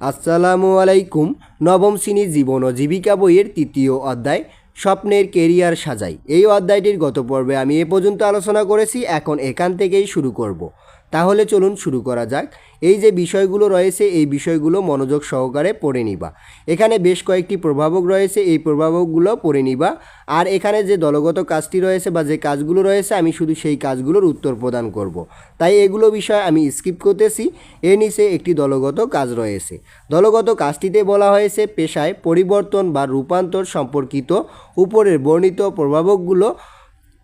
আসসালামু আলাইকুম। নবম শ্রেণি জীবন ও জীবিকা বইয়ের তৃতীয় অধ্যায়, স্বপ্নের কেরিয়ার সাজাই। এই অধ্যায়টির গত পর্বে আমি এ পর্যন্ত আলোচনা করেছি, এখন এখান থেকেই শুরু করব। তাহলে চলুন শুরু করা যাক। এই যে বিষয়গুলো রয়েছে, এই বিষয়গুলো মনোযোগ সহকারে পড়ে নিবা। এখানে বেশ কয়েকটি প্রভাবক রয়েছে, এই প্রভাবকগুলো পড়ে নিবা। আর এখানে যে দলগত কাজটি রয়েছে বা যে কাজগুলো রয়েছে, আমি শুধু সেই কাজগুলোর উত্তর প্রদান করব। তাই এগুলো বিষয় আমি স্কিপ করতেছি। এর নিচে একটি দলগত কাজ রয়েছে। দলগত কাজটিতে বলা হয়েছে, পেশায় পরিবর্তন বা রূপান্তর সম্পর্কিত উপরের বর্ণিত প্রভাবকগুলো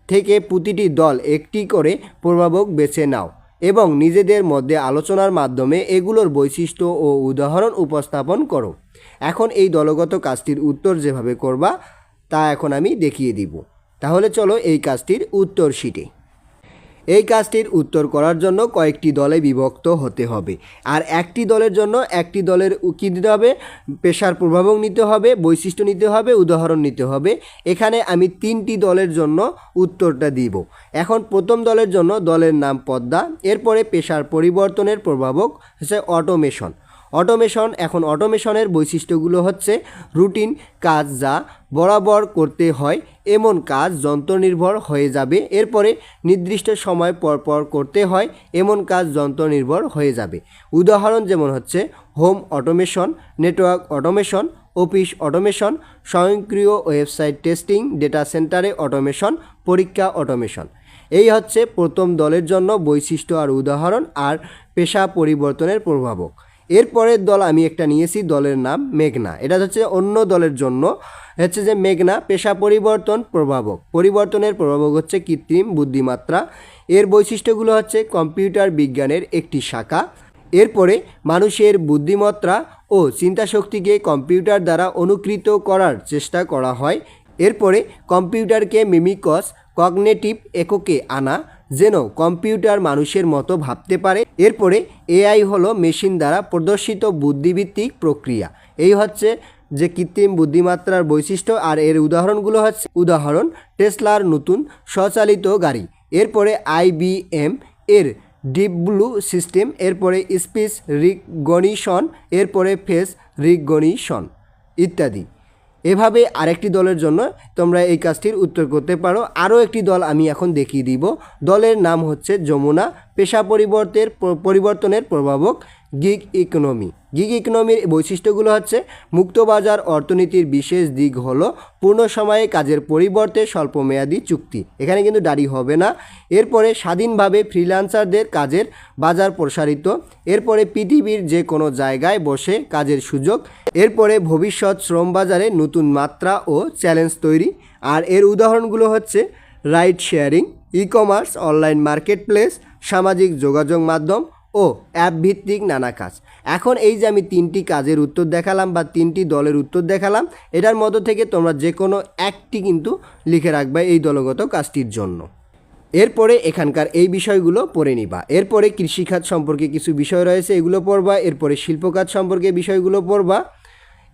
থেকে প্রতিটি দল একটি করে প্রভাবক বেছে নাও। এবং নিজেদের মধ্যে আলোচনার মাধ্যমে এগুলোর বৈশিষ্ট্য ও উদাহরণ উপস্থাপন করো। এখন এই দলগত কাজটির উত্তর যেভাবে করবা, তা এখন আমি দেখিয়ে দিব। তাহলে চলো এই কাজটির উত্তর শিটে। এই কাজটির উত্তর করার জন্য কয়েকটি দলে বিভক্ত হতে হবে। আর একটি দলের জন্য একটি দলের কী দিতে হবে, পেশার প্রভাবক নিতে হবে, বৈশিষ্ট্য নিতে হবে, উদাহরণ নিতে হবে। এখানে আমি তিনটি দলের জন্য উত্তরটা দিব। এখন প্রথম দলের জন্য দলের নাম পদ্মা, এরপরে পেশার পরিবর্তনের প্রভাবক হচ্ছে অটোমেশন। অটোমেশন। এখন অটোমেশনের বৈশিষ্ট্যগুলো হচ্ছে রুটিন, কাজ যা বরাবর করতে হয়, এমন কাজ যন্ত্রনির্ভর হয়ে যাবে। এরপরে নির্দিষ্ট সময় পর পর করতে হয়, এমন কাজ যন্ত্রনির্ভর হয়ে যাবে। উদাহরণ যেমন হচ্ছে home automation, network automation, office automation, স্বয়ংক্রিয় ওয়েবসাইট টেস্টিং, ডেটা সেন্টারে অটোমেশন, পরীক্ষা অটোমেশন। এই হচ্ছে প্রথম দলের জন্য বৈশিষ্ট্য আর উদাহরণ আর পেশা পরিবর্তনের প্রভাবক। এরপরের দল আমি একটা নিয়েছি, দলের নাম মেঘনা। এটা হচ্ছে অন্য দলের জন্য। হচ্ছে যে মেঘনা পেশা পরিবর্তন প্রভাবক। পরিবর্তনের প্রভাবক হচ্ছে কৃত্রিম বুদ্ধিমাত্রা এর বৈশিষ্ট্যগুলো হচ্ছে কম্পিউটার বিজ্ঞানের একটি শাখা। এরপরে মানুষের বুদ্ধিমত্তা ও চিন্তাশক্তিকে কম্পিউটার দ্বারা অনুকৃত করার চেষ্টা করা হয়। এরপরে কম্পিউটারকে মিমিকস, কগনেটিভ এককে আনা। যেন কম্পিউটার মানুষের মতো ভাবতে পারে। এরপরে এআই হলো মেশিন দ্বারা প্রদর্শিত বুদ্ধিভিত্তিক প্রক্রিয়া। এই হচ্ছে যে কৃত্রিম বুদ্ধিমাত্রার বৈশিষ্ট্য আর এর উদাহরণগুলো হচ্ছে, উদাহরণ, টেসলার নতুন স্বচালিত গাড়ি, এরপরে আইবিএম এর ডিপ ব্লু সিস্টেম, এরপরে স্পিচ রিকগনিশন, এরপরে ফেস রিকগনিশন ইত্যাদি। এভাবে আরেকটি দলের জন্য তোমরা এই কাজটির উত্তর করতে পারো। আরও একটি দল আমি এখন দেখিয়ে দিব। দলের নাম হচ্ছে যমুনা। পেশা পরিবর্তের পরিবর্তনের প্রভাবক গিগ ইকোনমি গিগ ইকোনমির বৈশিষ্ট্যগুলো হচ্ছে মুক্তবাজার অর্থনীতির বিশেষ দিক হলো পূর্ণ সময়ে কাজের পরিবর্তে স্বল্পমেয়াদী চুক্তি। এখানে কিন্তু দাঁড়ি হবে না। এরপরে স্বাধীনভাবে ফ্রিল্যান্সারদের কাজের বাজার প্রসারিত। এরপরে পৃথিবীর যে কোনো জায়গায় বসে কাজের সুযোগ। এরপরে ভবিষ্যৎ শ্রম বাজারে নতুন মাত্রা ও চ্যালেঞ্জ তৈরি। আর এর উদাহরণগুলো হচ্ছে ride sharing e commerce online marketplace সামাজিক যোগাযোগ মাধ্যম ও অ্যাপ ভিত্তিক নানা কাজ। এখন এই যে আমি তিনটি কাজের উত্তর দেখালাম বা তিনটি দলের উত্তর দেখালাম, এটার মধ্য থেকে তোমরা যে কোনো একটি কিন্তু লিখে রাখবে এই দলগত কাজটির জন্য। এরপরে এখানকার এই বিষয়গুলো পড়ে নিবা। এরপরে কৃষিখাত সম্পর্কে কিছু বিষয় রয়েছে, এগুলো পড়বা। এরপরে শিল্পকাজ সম্পর্কে বিষয়গুলো পড়বা।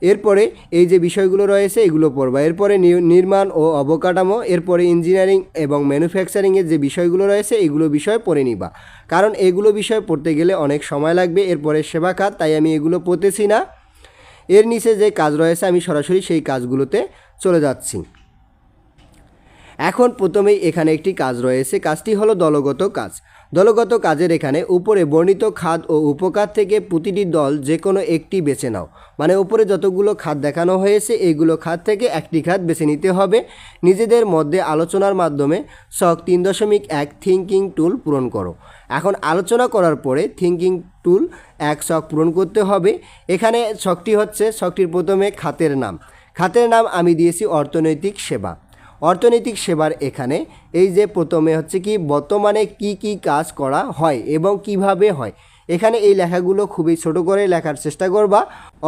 এরপরে এই যে বিষয়গুলো রয়েছে, এগুলো পড়বা। এরপরে নির্মাণ ও অবকাঠামো, এরপরে ইঞ্জিনিয়ারিং এবং ম্যানুফ্যাকচারিংয়ের যে বিষয়গুলো রয়েছে, এগুলো বিষয় পড়ে নিবা। কারণ এগুলো বিষয় পড়তে গেলে অনেক সময় লাগবে, এরপরে সেবা খাত, তাই আমি এগুলো পড়তেছি না। এর নিচে যে কাজ রয়েছে, আমি সরাসরি সেই কাজগুলোতে চলে যাচ্ছি। এখন প্রথমেই এখানে একটি কাজ রয়েছে, কাজটি হলো দলগত কাজ। দলগত কাজের এখানে উপরে বর্ণিত খাদ ও উপকার থেকে প্রতিটি দল যে কোনো একটি বেছে নাও। মানে উপরে যতগুলো খাদ দেখানো হয়েছে এইগুলো খাত থেকে একটি খাত বেছে নিতে হবে। নিজেদের মধ্যে আলোচনার মাধ্যমে শখ তিন দশমিক এক থিঙ্কিং টুল পূরণ করো। এখন আলোচনা করার পরে থিঙ্কিং টুল এক শখ পূরণ করতে হবে। এখানে শখটি হচ্ছে, শখটির প্রথমে খাতের নাম। খাতের নাম আমি দিয়েছি অর্থনৈতিক সেবা। অর্থনৈতিক সেবার এখানে, এই যে প্রথমে হচ্ছে কি, বর্তমানে কি কি কাজ করা হয় এবং কীভাবে হয়, এখানে এই লেখাগুলো খুবই ছোট করে লেখার চেষ্টা করবা।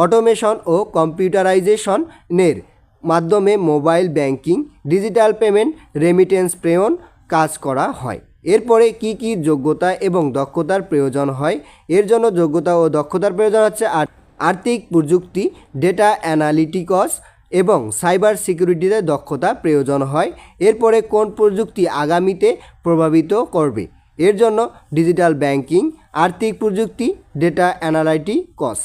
অটোমেশন ও কম্পিউটারাইজেশনের মাধ্যমে mobile banking, digital payment, remittance প্রেরণ কাজ করা হয়। এরপরে কি কি যোগ্যতা এবং দক্ষতার প্রয়োজন হয়, এর জন্য যোগ্যতা ও দক্ষতার প্রয়োজন হচ্ছে আর আর্থিক প্রযুক্তি ডেটা অ্যানালিটিকস এবং সাইবার সিকিউরিটিতে দক্ষতা প্রয়োজন হয়। এরপরে কোন প্রযুক্তি আগামীতে প্রভাবিত করবে? এর জন্য ডিজিটাল ব্যাংকিং, আর্থিক প্রযুক্তি, ডেটা অ্যানালাইটিকস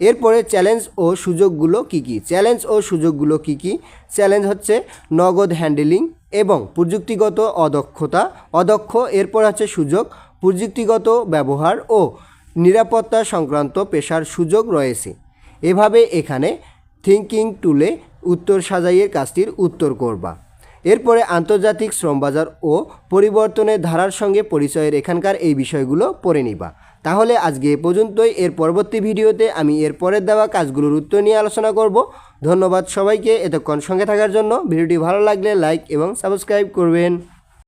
এরপরে চ্যালেঞ্জ ও সুযোগগুলো কি কি? চ্যালেঞ্জ ও সুযোগগুলো কি কি? চ্যালেঞ্জ হচ্ছে নগদ হ্যান্ডেলিং এবং প্রযুক্তিগত অদক্ষতা। অদক্ষ, এরপর হচ্ছে সুযোগ, প্রযুক্তিগত ব্যবহার ও নিরাপত্তা সংক্রান্ত পেশার সুযোগ রয়েছে। এভাবে এখানে থিঙ্কিং টুলে উত্তর সাজাইয়ের কাজটির উত্তর করবা। এরপরে আন্তর্জাতিক শ্রমবাজার ও পরিবর্তনের ধারার সঙ্গে পরিচয়ের এখানকার এই বিষয়গুলো পড়ে নিবা। তাহলে আজকে এ পর্যন্তই। এর পরবর্তী ভিডিওতে আমি এর পরের দেওয়া কাজগুলোর উত্তর নিয়ে আলোচনা করব। ধন্যবাদ সবাইকে এতক্ষণ সঙ্গে থাকার জন্য। ভিডিওটি ভালো লাগলে লাইক এবং সাবস্ক্রাইব করবেন।